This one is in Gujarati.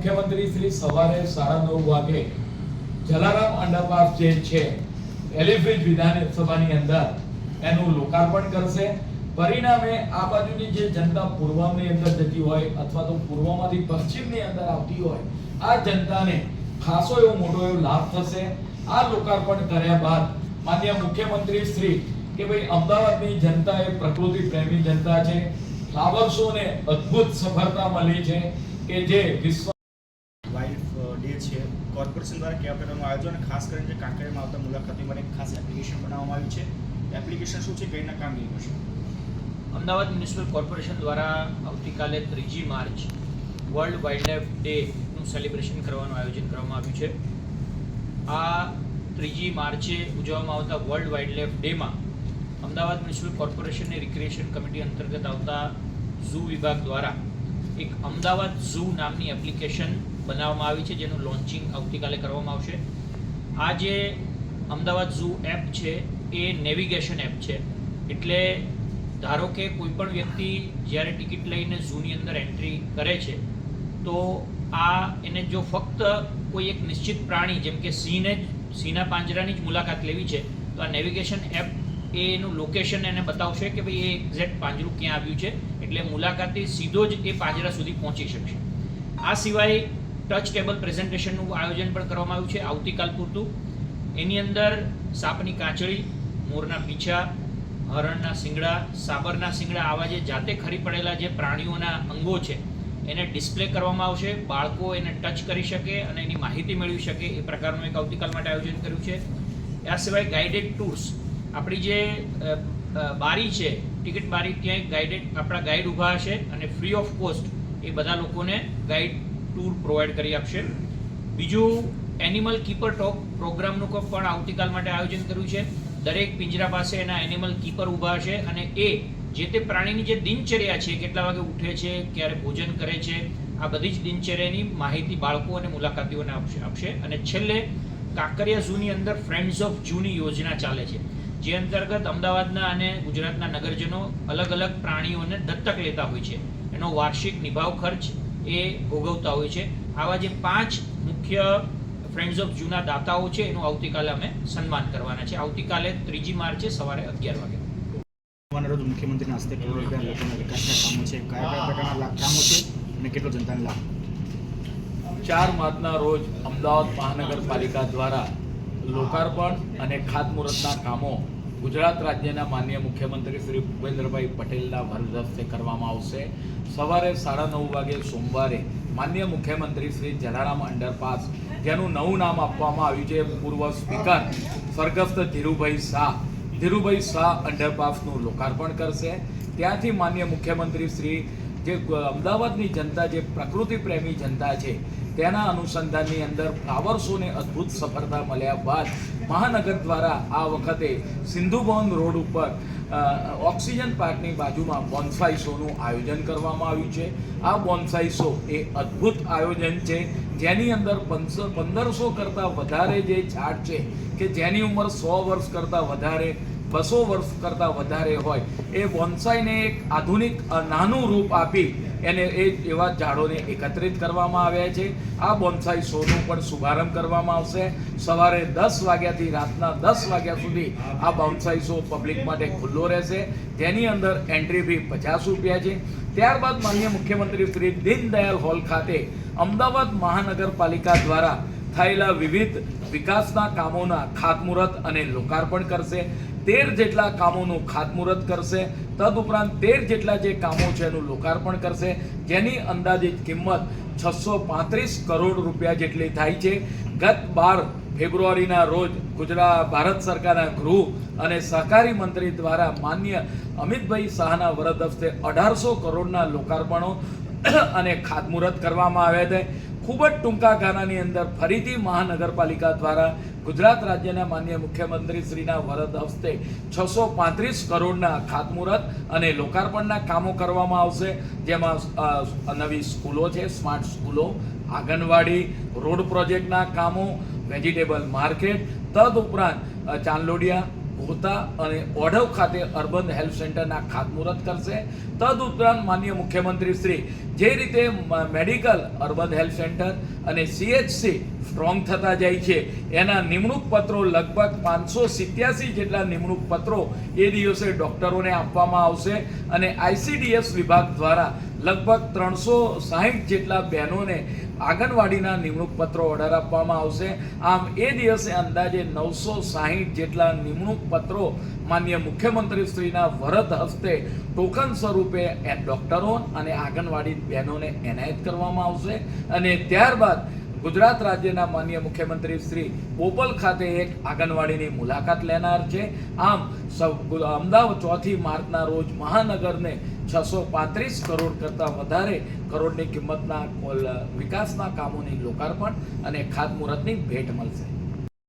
મુખ્યમંત્રી શ્રી સવારે સાડા નવ વાગે જલારામ અંડરપાસ જે છે એલિફ્રિજ વિધાનસભાની અંદર એનું લોકાર્પણ કરશે. પરિણામે આ બાજુની જે જનતા પૂર્વની અંદર જતી હોય અથવા તો પૂર્વમાંથી પશ્ચિમની અંદર આવતી હોય, આ જનતાને ખાસો એવો મોટો એવો લાભ થશે. આ લોકાર્પણ કર્યા બાદ માન્ય મુખ્યમંત્રી શ્રી કે ભાઈ અમદાવાદની જનતા એ પ્રકૃતિ પ્રેમી જનતા છે. ફ્લાવર શો ને અદ્ભુત સફળતા મળી છે કે જે વિશ્વ વાઇફ છે. કોર્પોરેશન દ્વારા કેવા પ્રકારનું આયોજન? ખાસ કરીને જે કાંકરિયામાં આવતા મુલાકાતી માટે ખાસ એપ્લિકેશન બનાવવામાં આવી છે. એપ્લિકેશન શું છે? કઈ રીતના કામગીરી કરશે અમદાવાદ મ્યુનિસિપલ કોર્પોરેશન દ્વારા આવતીકાલે ત્રીજી માર્ચ વર્લ્ડ વાઇલ્ડલાઇફ ડેનું સેલિબ્રેશન કરવાનું આયોજન કરવામાં આવ્યું છે. આ ત્રીજી માર્ચે ઉજવવામાં આવતા વર્લ્ડ વાઇલ્ડલાઇફ ડેમાં અમદાવાદ મ્યુનિસિપલ કોર્પોરેશનની રિક્રિએશન કમિટી અંતર્ગત આવતા ઝૂ વિભાગ દ્વારા એક અમદાવાદ ઝૂ નામની એપ્લિકેશન બનાવવામાં આવી છે, જેનું લોન્ચિંગ આવતીકાલે કરવામાં આવશે. આ જે અમદાવાદ ઝૂ એપ છે, એ નેવિગેશન એપ છે. એટલે ધારો કે કોઈપણ વ્યક્તિ જ્યારે ટિકિટ લઈને ઝૂની અંદર એન્ટ્રી કરે છે, તો આ એને જો ફક્ત કોઈ એક નિશ્ચિત પ્રાણી, જેમ કે સિંહને જ સિંહના પાંજરાની જ મુલાકાત લેવી છે, તો આ નેવિગેશન એપ એનું લોકેશન એને બતાવશે કે ભાઈ એ એક્ઝેક્ટ પાંજરું ક્યાં આવ્યું છે. એટલે મુલાકાતી સીધો જ એ પાંજરા સુધી પહોંચી શકશે. આ સિવાય ટચ ટેબલ પ્રેઝન્ટેશનનું આયોજન પણ કરવામાં આવ્યું છે આવતીકાલ પૂરતું. એની અંદર સાપની કાચળી, મોરના પીછા, હરણના શિંગડા સાબરના શિંગડા આવા જે જાતે ખરી પડેલા જે પ્રાણીઓના અંગો છે, એને ડિસ્પ્લે કરવામાં આવશે. બાળકો એને ટચ કરી શકે અને એની માહિતી મેળવી શકે એ પ્રકારનું એક આવતીકાલ માટે આયોજન કર્યું છે. આ સિવાય ગાઈડેડ ટૂર્સ. આપણી જે બારી છે, ટિકિટ બારી, ત્યાં ગાઈડેડ, આપણા ગાઈડ ઊભા હશે અને ફ્રી ઓફ કોસ્ટ એ બધા લોકોને ગાઈડ ટૂર પ્રોવાઈડ કરી આપશે. બીજું એનિમલ કીપર ટોક પ્રોગ્રામનું પણ આવતીકાલ માટે આયોજન કર્યું છે. દરેક પિંજરા પાસે એના એનિમલ કીપર ઊભા હશે અને એ જે તે પ્રાણીની જે દિનચર્યા છે, કેટલા વાગે ઉઠે છે, ક્યારે ભોજન કરે છે, આ બધી જ દિનચર્યાની માહિતી બાળકો અને મુલાકાતીઓને આપશે આપશે. અને છેલ્લે, કાંકરિયા ઝૂની અંદર ફ્રેન્ડ્સ ઓફ ઝૂની યોજના ચાલે છે. જે અંતર્ગત અમદાવાદના અને ગુજરાતના નગરજનો અલગ અલગ પ્રાણીઓને દત્તક લેતા હોય છે. એનો વાર્ષિક નિભાવ ખર્ચ એ ભોગવતા હોય છે. આવા જે પાંચ મુખ્ય ફ્રેન્ડ્સ ઓફ જૂના દાતાઓ છે એનું આવતીકાલે અમે સન્માન કરવાના છે. આવતીકાલે ત્રીજી માર્ચે સવારે અગિયાર વાગે. રોજ મુખ્યમંત્રીના હસ્તે કરોડો રૂપિયા લોકોના વિકાસના કામો છે. કયા કયા પ્રકારના લાભ કામો છે અને કેટલો જનતાને લાભ? ચાર માર્ચના રોજ અમદાવાદ મહાનગરપાલિકા દ્વારા લોકાર્પણ અને ખાતમુહૂર્તના કામો ગુજરાત રાજ્યના માનનીય મુખ્યમંત્રી શ્રી ભૂપેન્દ્રભાઈ પટેલના હસ્તે કરવામાં આવશે. સવારે સાડા નવ વાગે સોમવારે માનનીય મુખ્યમંત્રી શ્રી જલારામ અંડરપાસ, જેનું નવું નામ આપવામાં આવ્યું છે, પૂર્વ સ્પીકર સ્વર્ગસ્થ ધીરુભાઈ શાહ. ધીરુભાઈ શાહ અંડરપાસનું લોકાર્પણ કરશે. ત્યાંથી માનનીય મુખ્યમંત્રી શ્રી જે અમદાવાદની જનતા, જે પ્રકૃતિ પ્રેમી જનતા છે તેના અનુસંધાનની અંદર ફ્લાવર અદ્ભુત સફળતા મળ્યા બાદ મહાનગર દ્વારા આ વખતે સિંધુભવન રોડ ઉપર ઓક્સિજન પાર્કની બાજુમાં બોન્સાઈ શોનું આયોજન કરવામાં આવ્યું છે. આ બોન્સાઈ શો એ અદ્ભુત આયોજન છે, જેની અંદર પંદરસો કરતાં વધારે જે ઝાડ છે, કે જેની ઉંમર સો વર્ષ કરતાં વધારે બસો વર્ષ કરતાં વધારે હોય. એ બોન્સાઈને એક આધુનિક નાનું રૂપ આપી એને એ એવા ઝાડોને એકત્રિત કરવામાં આવ્યા છે. આ બોન્સાઈ શોનું પણ શુભારંભ કરવામાં આવશે. સવારે દસ વાગ્યાથી રાતના દસ વાગ્યા સુધી આ બોન્સાઈ શો પબ્લિક માટે ખુલ્લો રહેશે. તેની અંદર એન્ટ્રી ફી પચાસ રૂપિયા છે. ત્યારબાદ માન્ય મુખ્યમંત્રી શ્રી દીનદયાલ હોલ ખાતે અમદાવાદ મહાનગરપાલિકા દ્વારા થયેલા વિવિધ વિકાસના કામોના ખાતમુહૂર્ત અને લોકાર્પણ કરશે. તેર જેટલા કામોનું ખાતમુહૂર્ત કરશે. તદુપરાંત તેર જેટલા જે કામો છે એનું લોકાર્પણ કરશે. જેની અંદાજિત કિંમત છસો પાંત્રીસ કરોડ રૂપિયા જેટલી થાય છે. ગત બાર ફેબ્રુઆરીના રોજ ગુજરાત ભારત સરકારના ગૃહ અને સહકારી મંત્રી દ્વારા માન્ય અમિતભાઈ શાહના વરદ હસ્તે અઢારસો કરોડના લોકાર્પણો અને ખાતમુહૂર્ત કરવામાં આવ્યા હતા. ખૂબ જ ટૂંકા ગાળાની અંદર ફરીથી મહાનગરપાલિકા દ્વારા ગુજરાત રાજ્યના માન્ય મુખ્યમંત્રી શ્રીના વરદ હસ્તે છસો પાંત્રીસ કરોડના ખાતમુહૂર્ત અને લોકાર્પણના કામો કરવામાં આવશે. જેમાં નવી સ્કૂલો છે, સ્માર્ટ સ્કૂલો, આંગણવાડી, રોડ પ્રોજેક્ટના કામો, વેજીટેબલ માર્કેટ, તદ ઉપરાંત ચાંદલોડિયા ગોતા અને ઓઢવ ખાતે અર્બન હેલ્થ સેન્ટરના ખાતમુહૂર્ત કરશે. તદ ઉપરાંત માનનીય મુખ્યમંત્રી શ્રી જે રીતે મેડિકલ અર્બન હેલ્થ સેન્ટર અને સીએચસી સ્ટ્રોંગ થતા જાય છે. એના નિમણૂક પત્રો લગભગ પાંચસો સિત્યાસી જેટલા નિમણૂક પત્રો એ દિવસે ડૉક્ટરોને આપવામાં આવશે અને આઈસીડીએસ વિભાગ દ્વારા લગભગ ત્રણસો સાહીઠ જેટલા બહેનોને આંગણવાડીના નિમણૂક પત્રો ઓર્ડર આપવામાં આવશે. આમ એ દિવસે અંદાજે નવસો સાહીઠ જેટલા નિમણૂક પત્રો માન્ય મુખ્યમંત્રી શ્રીના વરદ હસ્તે ટોકન સ્વરૂપે એ ડૉક્ટરો અને આંગણવાડી બહેનોને એનાયત કરવામાં આવશે. અને ત્યારબાદ ગુજરાત રાજ્યના માન્ય મુખ્યમંત્રી શ્રી પોપલ ખાતે એક આંગણવાડીની મુલાકાત લેનાર છે. આમ સૌ અમદાવાદ ચોથી માર્ચના રોજ મહાનગરને છસો પાંત્રીસ કરોડ કરતાં વધારે કરોડની કિંમતના વિકાસના કામોની લોકાર્પણ અને ખાતમુહૂર્તની ભેટ મળશે.